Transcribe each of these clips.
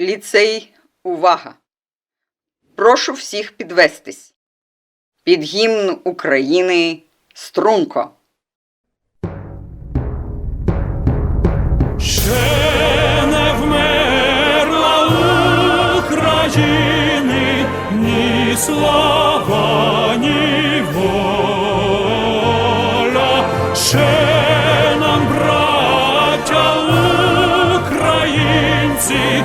Ліцей, увага! Прошу всіх підвестись. Під гімн України струнко. Ще не вмерла України ні слава, ні воля. Ще нам, браття українці,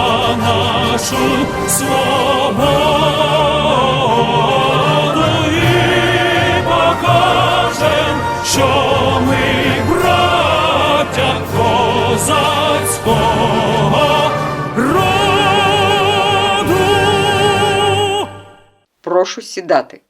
нашу свободу і покажем, що ми браття козацького роду. Прошу сідати.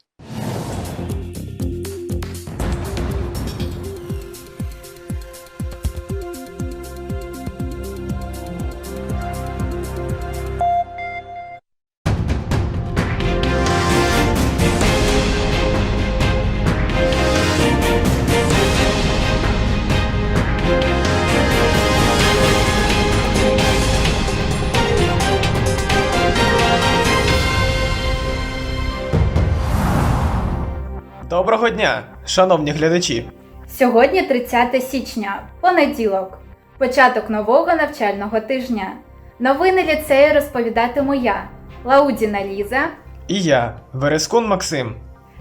Дня, шановні глядачі! Сьогодні 30 січня, понеділок, початок нового навчального тижня. Новини ліцею розповідатиму я, Лаудіна Ліза. І я, Верескун Максим.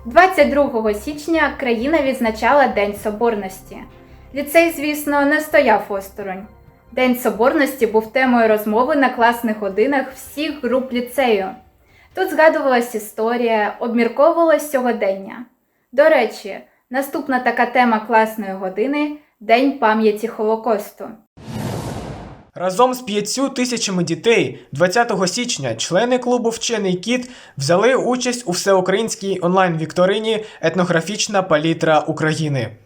22 січня країна відзначала День Соборності. Ліцей, звісно, не стояв осторонь. День Соборності був темою розмови на класних годинах всіх груп ліцею. Тут згадувалась історія, обмірковувалось сьогодення. До речі, наступна така тема класної години День пам'яті Холокосту. Разом з п'ятью тисячами дітей 20 січня члени клубу Вчений кіт взяли участь у всеукраїнській онлайн-вікторині Етнографічна палітра України.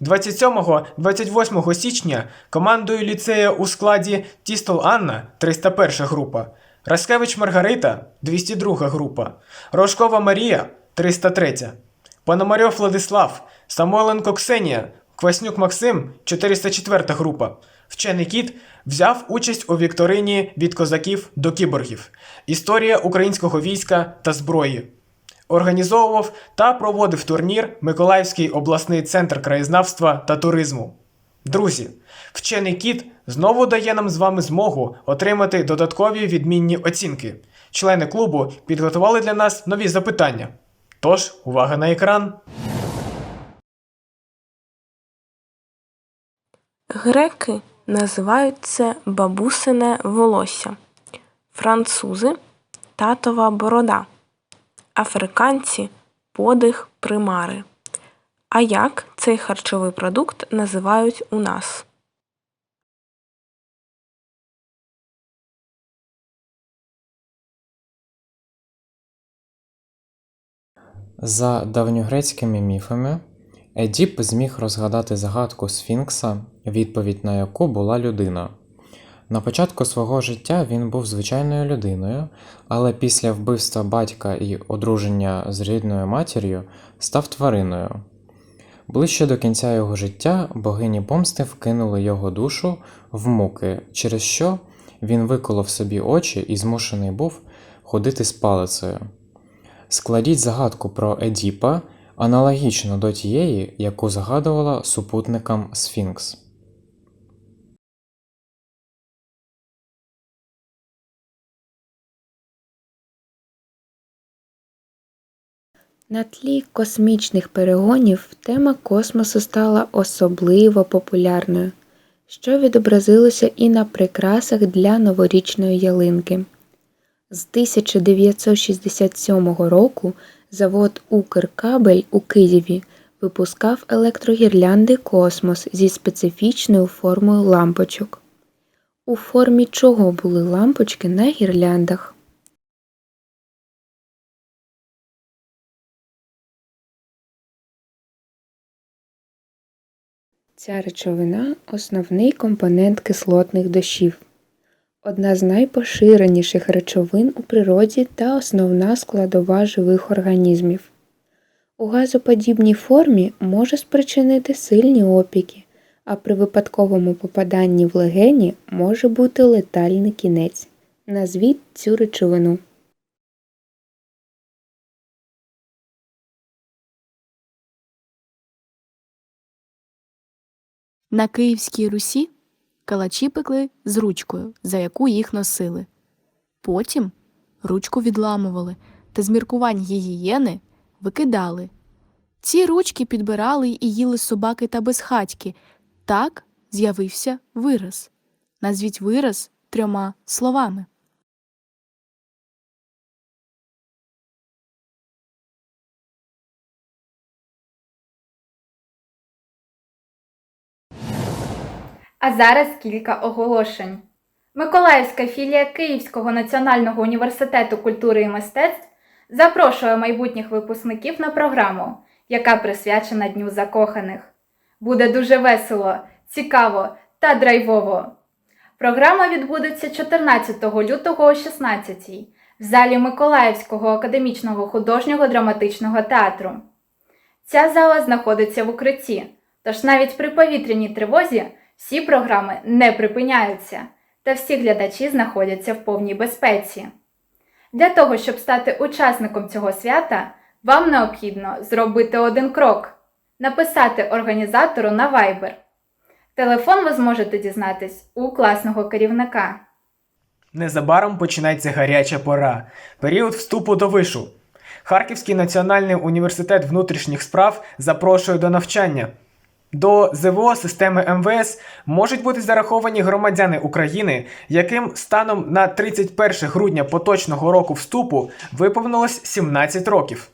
27-28 січня командою ліцею у складі Тістол Анна 301 група, Раскевич Маргарита 202 група, Рожкова Марія 303, Пономарьов Владислав, Самойленко Ксенія, Кваснюк Максим 404 група. Вчений кіт взяв участь у вікторині від козаків до кіборгів. Історія українського війська та зброї. Організовував та проводив турнір Миколаївський обласний центр краєзнавства та туризму. Друзі, вчений кіт знову дає нам з вами змогу отримати додаткові відмінні оцінки. Члени клубу підготували для нас нові запитання. Тож, увага на екран. Греки називають це бабусине волосся, французи татова борода, африканці подих примари. А як цей харчовий продукт називають у нас? За давньогрецькими міфами, Едіп зміг розгадати загадку Сфінкса, відповідь на яку була людина. На початку свого життя він був звичайною людиною, але після вбивства батька і одруження з рідною матір'ю став твариною. Ближче до кінця його життя богині помсти вкинули його душу в муки, через що він виколов собі очі і змушений був ходити з палицею. Складіть загадку про Едіпа аналогічно до тієї, яку загадувала супутникам Сфінкс. На тлі космічних перегонів тема космосу стала особливо популярною, що відобразилося і на прикрасах для новорічної ялинки. З 1967 року завод Укркабель у Києві випускав електрогірлянди Космос зі специфічною формою лампочок. У формі чого були лампочки на гірляндах? Ця речовина основний компонент кислотних дощів. Одна з найпоширеніших речовин у природі та основна складова живих організмів. У газоподібній формі може спричинити сильні опіки, а при випадковому попаданні в легені може бути летальний кінець. Назвіть цю речовину. На Київській Русі калачі пекли з ручкою, за яку їх носили. Потім ручку відламували та з міркувань гігієни викидали. Ці ручки підбирали і їли собаки та безхатьки. Так з'явився вираз. Назвіть вираз трьома словами. А зараз кілька оголошень. Миколаївська філія Київського національного університету культури і мистецтв запрошує майбутніх випускників на програму, яка присвячена Дню закоханих. Буде дуже весело, цікаво та драйвово. Програма відбудеться 14 лютого о 16 в залі Миколаївського академічного художнього драматичного театру. Ця зала знаходиться в укритті, тож навіть при повітряній тривозі всі програми не припиняються, та всі глядачі знаходяться в повній безпеці. Для того, щоб стати учасником цього свята, вам необхідно зробити один крок написати організатору на Viber. Телефон ви зможете дізнатись у класного керівника. Незабаром починається гаряча пора період вступу до вишу. Харківський національний університет внутрішніх справ запрошує до навчання. До ЗВО системи МВС можуть бути зараховані громадяни України, яким станом на 31 грудня поточного року вступу виповнилось 17 років.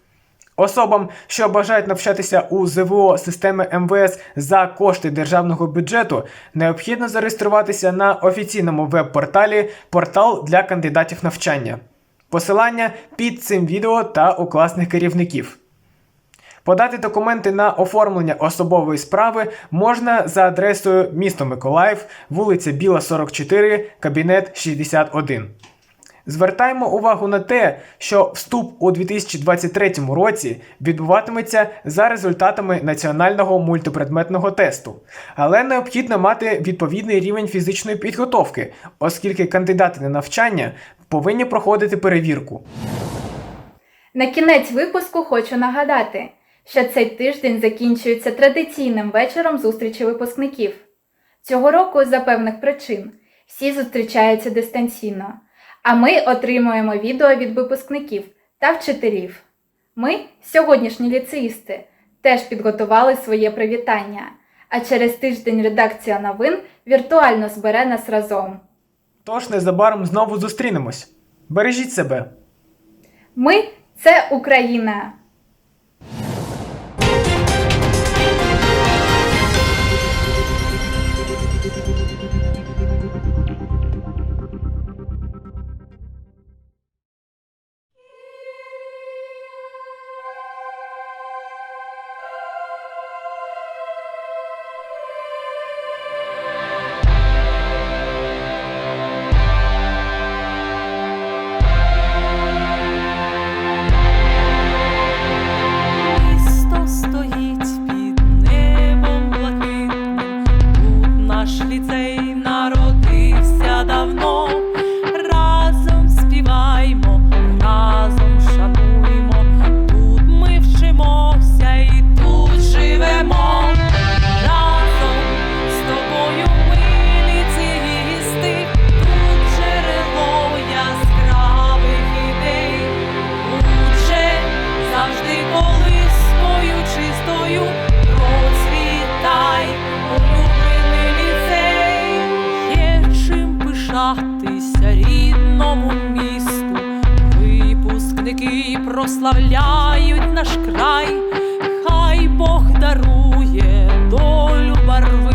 Особам, що бажають навчатися у ЗВО системи МВС за кошти державного бюджету, необхідно зареєструватися на офіційному веб-порталі Портал для кандидатів навчання. Посилання під цим відео та у класних керівників. Подати документи на оформлення особової справи можна за адресою місто Миколаїв, вулиця Біла, 44, кабінет 61. Звертаємо увагу на те, що вступ у 2023 році відбуватиметься за результатами національного мультипредметного тесту, але необхідно мати відповідний рівень фізичної підготовки, оскільки кандидати на навчання повинні проходити перевірку. На кінець випуску хочу нагадати, що цей тиждень закінчується традиційним вечором зустрічі випускників. Цього року, за певних причин, всі зустрічаються дистанційно, а ми отримуємо відео від випускників та вчителів. Ми, сьогоднішні ліцеїсти, теж підготували своє привітання, а через тиждень редакція новин віртуально збере нас разом. Тож незабаром знову зустрінемось. Бережіть себе! Ми це Україна! Пишатися рідному місту. Випускники прославляють наш край, хай Бог дарує долю барви.